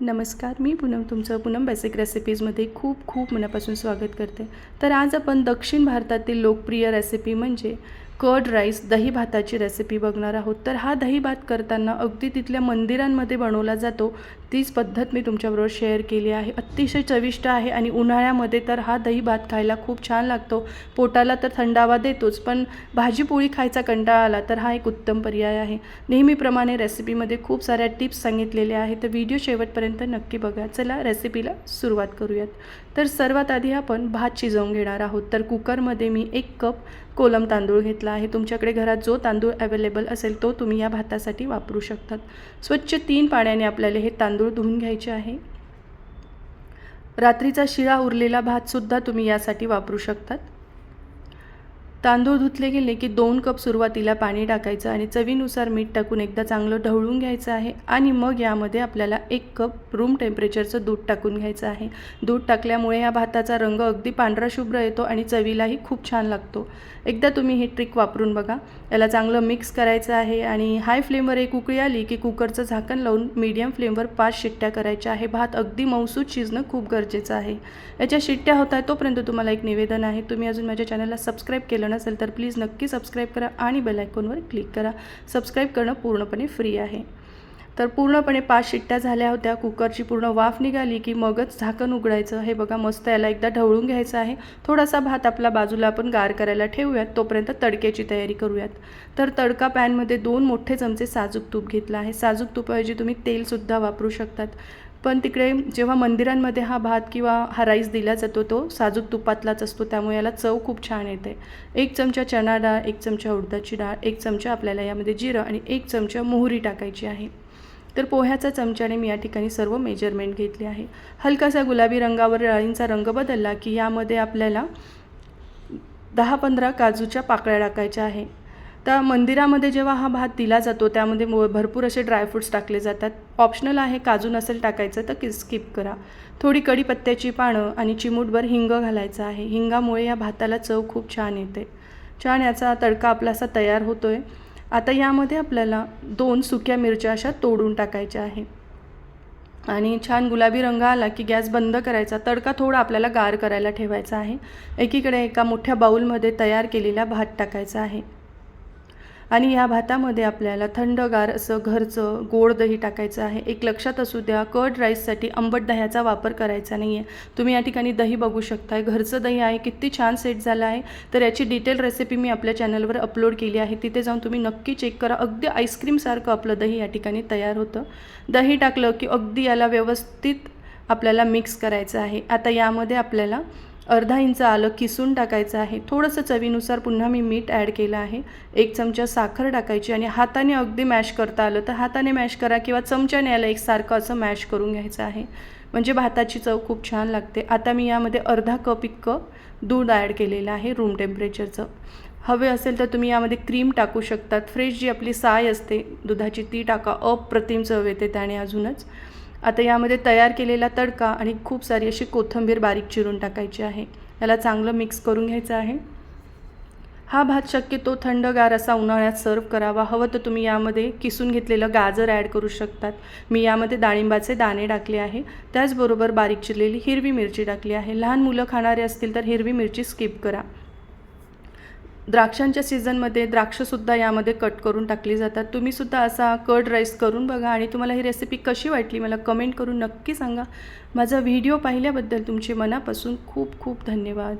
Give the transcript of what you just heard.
नमस्कार मी पूनम तुमचं पूनम बेसिक रेसिपीजमध्ये खूप खूप मनापासून स्वागत करते. तर आज आपण दक्षिण भारतातील लोकप्रिय रेसिपी म्हणजे कर्ड राईस दही भाताची रेसिपी बघणार आहोत. तर हा दही भात करताना अगदी तिथल्या मंदिरांमध्ये बनवला जातो. तीच पद्धत मी तुमच्याबरोबर शेअर केली आहे. अतिशय चविष्ट आहे आणि उन्हाळ्यामध्ये तर हा दही भात खायला खूप छान लागतो. पोटाला तर थंडावा देतोच पण भाजीपोळी खायचा कंटाळा आला तर हा एक उत्तम पर्याय आहे. नेहमीप्रमाणे रेसिपीमध्ये खूप साऱ्या टिप्स सांगितलेल्या आहेत. तर व्हिडिओ शेवटपर्यंत नक्की बघा. चला रेसिपीला सुरुवात करूयात. तर सर्वात आधी आपण भात शिजवून घेणार आहोत. तर कुकरमध्ये मी एक कप कोलम तांदूळ घेतला आहे. तुमच्याकडे घरात जो तांदूळ अवेलेबल असेल तो तुम्ही या भातासाठी वापरू शकतात. स्वच्छ तीन पाण्याने आपल्याला हे तांदूळ धुवून घ्यायचे आहे. रात्रीचा शिळा उरलेला भातसुद्धा तुम्ही यासाठी वापरू शकतात. तांदूळ धुतले गेले की दोन कप सुरुवातीला पाणी टाकायचं आणि चवीनुसार मीठ टाकून एकदा चांगलं ढवळून घ्यायचं आहे. आणि मग यामध्ये आपल्याला एक कप रूम टेम्परेचरचं दूध टाकून घ्यायचं आहे. दूध टाकल्यामुळे या भाताचा रंग अगदी पांढरा शुभ्र येतो आणि चवीलाही खूप छान लागतो. एकदा तुम्ही ही ट्रिक वापरून बघा. याला चांगलं मिक्स करायचं आहे आणि हाय फ्लेमवर एक उकळी आली की कुकरचं झाकण लावून मीडियम फ्लेमवर पाच शिट्ट्या करायच्या आहे. भात अगदी मौसूद शिजणं खूप गरजेचं आहे. याच्या शिट्ट्या होत आहेत तोपर्यंत तुम्हाला एक निवेदन आहे. तुम्ही अजून माझ्या चॅनलला सबस्क्राईब केलं नसेल तर प्लीज नक्की सबस्क्राईब करा आणि बेल आयकॉनवर क्लिक करा. सबस्क्राईब करणं पूर्णपणे फ्री आहे. तर पूर्णपणे पाच शिट्ट्या झाल्या होत्या. कुकरची पूर्ण वाफ निघाली की मगच झाकण उघडायचं. हे बघा मस्त याला एकदा ढवळून घ्यायचं आहे. थोडासा भात आपला बाजूला आपण गार करायला ठेवूयात. तोपर्यंत तडक्याची तयारी करूयात. तर तडका पॅनमध्ये दोन मोठे चमचे साजूक तूप घेतलं आहे. साजूक तुपाऐवजी तुम्ही तेलसुद्धा वापरू शकतात. पण तिकडे जेव्हा मंदिरांमध्ये हा भात किंवा हा राईस दिला जातो तो साजूक तुपातलाच असतो त्यामुळे याला चव खूप छान येते. एक चमचा चणा डाळ एक चमचा उडदाची डाळ एक चमचा आपल्याला यामध्ये जिरं आणि एक चमचा मोहरी टाकायची आहे. तर पोह्याचा चमच्याने मी या ठिकाणी सर्व मेजरमेंट घेतली आहे. हलकासा गुलाबी रंगावर डाळींचा रंग बदलला की यामध्ये आपल्याला दहा पंधरा काजूच्या पाकळ्या टाकायच्या आहे. तर मंदिरामध्ये जेव्हा हा भात दिला जातो त्यामध्ये मो भरपूर असे ड्रायफ्रूट्स टाकले जातात. ऑप्शनल आहे काजू नसेल टाकायचं तर की स्किप करा. थोडी कढीपत्त्याची पानं आणि चिमूटभर हिंग घालायचं आहे. हिंगामुळे या भाताला चव खूप छान येते. छान याचा तडका आपला असा तयार होतो आहे आता यामध्ये आपल्याला दोन सुक्या मिरच्या अशा तोडून टाकायच्या आहे. आणि छान गुलाबी रंग आला की गॅस बंद करायचा. तडका थोडा आपल्याला गार करायला ठेवायचा आहे. एकीकडे एका मोठ्या बाऊलमध्ये तयार केलेला भात टाकायचा आहे. आणि या भातामध्ये आपल्याला थंडगार असं घरचं गोड दही टाकायचं आहे. एक लक्षात असू द्या कर्ड राईससाठी आंबट दह्याचा वापर करायचा नाही आहे तुम्ही या ठिकाणी दही बघू शकताय. घरचं दही आहे किती छान सेट झालं आहे. तर याची डिटेल रेसिपी मी आपल्या चॅनलवर अपलोड केली आहे. तिथे जाऊन तुम्ही नक्की चेक करा. अगदी आईस्क्रीमसारखं आपलं दही या ठिकाणी तयार होतं. दही टाकलं की अगदी याला व्यवस्थित आपल्याला मिक्स करायचं आहे. आता यामध्ये आपल्याला अर्धा इंच आलं किसून टाकायचं आहे. थोडंसं चवीनुसार पुन्हा मी मीठ ॲड केलं आहे. एक चमचा साखर टाकायची आणि हाताने अगदी मॅश करता आलं तर हाताने मॅश करा किंवा चमच्याने याला एकसारखं असं मॅश करून घ्यायचं आहे. म्हणजे भाताची चव खूप छान लागते. आता मी यामध्ये अर्धा कप इतकं दूध ॲड केलेलं आहे रूम टेम्परेचरचं. हवे असेल तर तुम्ही यामध्ये क्रीम टाकू शकतात. फ्रेश जी आपली साय असते दुधाची ती टाका. अप्रतिम चव येते त्याने अजूनच. आता यामध्ये तयार केलेला तडका आणि खूप सारी अशी कोथिंबीर बारीक चिरून टाकायची आहे. याला चांगलं मिक्स करून घ्यायचं आहे. हा भात शक्यतो थंडगार असा उन्हाळ्यात सर्व करावा. हवं तर तुम्ही यामध्ये किसून घेतलेलं गाजर ॲड करू शकतात. मी यामध्ये डाळिंबाचे दाणे टाकले आहे. त्याचबरोबर बारीक चिरलेली हिरवी मिरची टाकली आहे. लहान मुलं खाणारे असतील तर हिरवी मिरची स्किप करा. द्राक्षांच्या सीझनमध्ये द्राक्षसुद्धा यामध्ये कट करून टाकली जातात. तुम्हीसुद्धा असा कर्ड राईस करून बघा आणि तुम्हाला ही रेसिपी कशी वाटली मला कमेंट करून नक्की सांगा. माझा व्हिडिओ पाहिल्याबद्दल तुमचे मनापासून खूप खूप धन्यवाद.